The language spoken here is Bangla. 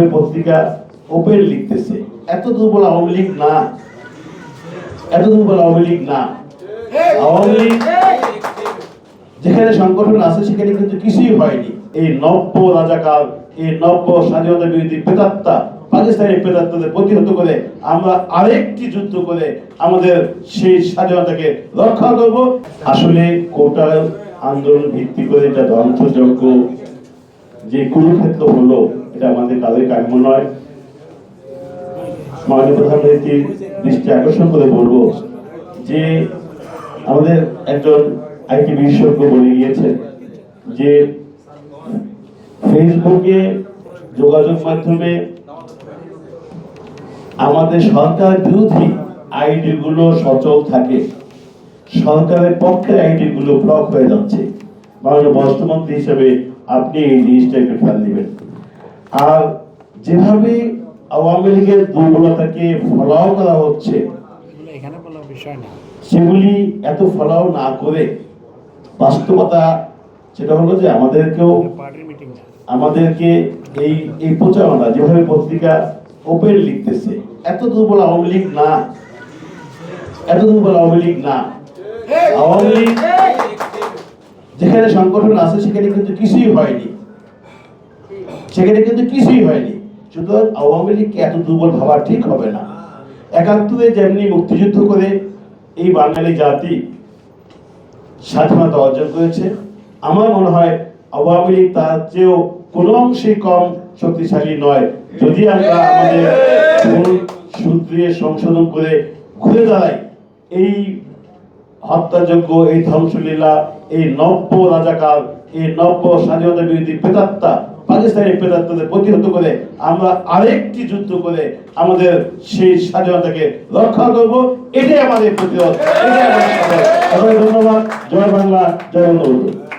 যেভাবে পত্রিকা ওপেন লিখতেছে। এত দুর্বল আওয়ামী লীগ না। এত দুর্বল আওয়ামী লীগ না। আওয়ামী লীগ যেখানে সংগঠন আছে, সেখানে কিন্তু কিছুই হয়নি। এই নব্য রাজাকার, এই নব্য স্বাধীনতা বিরোধী প্রেতাত্মা পাকিস্তানি প্রেতাত্মাদের প্রতিহত করে আমরা আরেকটি যুদ্ধ করে আমাদের সেই স্বাধীনতাকে রক্ষা করব। আসলে কোটা আন্দোলন ভিত্তি করে এটা ধ্বংসযোগ্য যে কুরুক্ষেত্র হলো, এটা আমাদের তাদের কাম্য নয়। মাননীয় প্রধানমন্ত্রীর দৃষ্টি আকর্ষণ করে বলব যে, আমাদের একজন আইটি বিশেষজ্ঞ বলে গিয়েছেন যে, ফেসবুকে যোগাযোগ মাধ্যমে আমাদের সরকার বিরোধী আইডি গুলো সচল থাকে। সরকারের পক্ষে আইডি গুলো ব্লক হয়ে যাচ্ছে। মাননীয় বস্ত্রমন্ত্রী হিসেবে আপনি এই জিনিসটা একটু খেয়াল দিবেন। আর যেভাবে আওয়ামী লীগের দুর্বলতাকে ফলাও করা হচ্ছে এগুলো এখানে বলার বিষয় না। সেগুলি এত ফলাও না করে বাস্তবতা সেটা হলো যে আমাদেরকেও আমাদেরকে এই এই প্রচারণা যেভাবে পত্রিকা ওপেন লিখতেছে এত দুর্বল আওয়ামী লীগ না এত দুর্বল আওয়ামী লীগ না। আওয়ামী লীগ যেখানে সংগঠন আছে, সেখানে কিন্তু কিছুই হয়নি। সেখানে কিন্তু কিছুই হয়নি। সুতরাং আওয়ামী লীগকে এত দুর্বল ভাবা ঠিক হবে না। একাত্তরে যেমনি মুক্তিযুদ্ধ করে এই বাঙালি জাতি স্বাধীনতা অর্জন করেছে, আমার মনে হয় আওয়ামী লীগ তার চেয়েও কোনো অংশে কম শক্তিশালী নয়। যদি আমরা আমাদের সংশোধন করে ঘুরে দাঁড়াই, এই হত্যাযোগ্য এই ধ্বংসলীলা, এই নব্য রাজাকার, এই নব্য স্বাধীনতা বিরোধী প্রেতাত্মা, পাকিস্তানি প্রেতাত্মাদের প্রতিহত করে আমরা আরেকটি যুদ্ধ করে আমাদের সেই স্বাধীনতাকে রক্ষা করব। এটাই আমাদের প্রতিরোধ, এটাই আমাদের সবাই ধন্যবাদ। জয় বাংলা, জয় বঙ্গবন্ধু।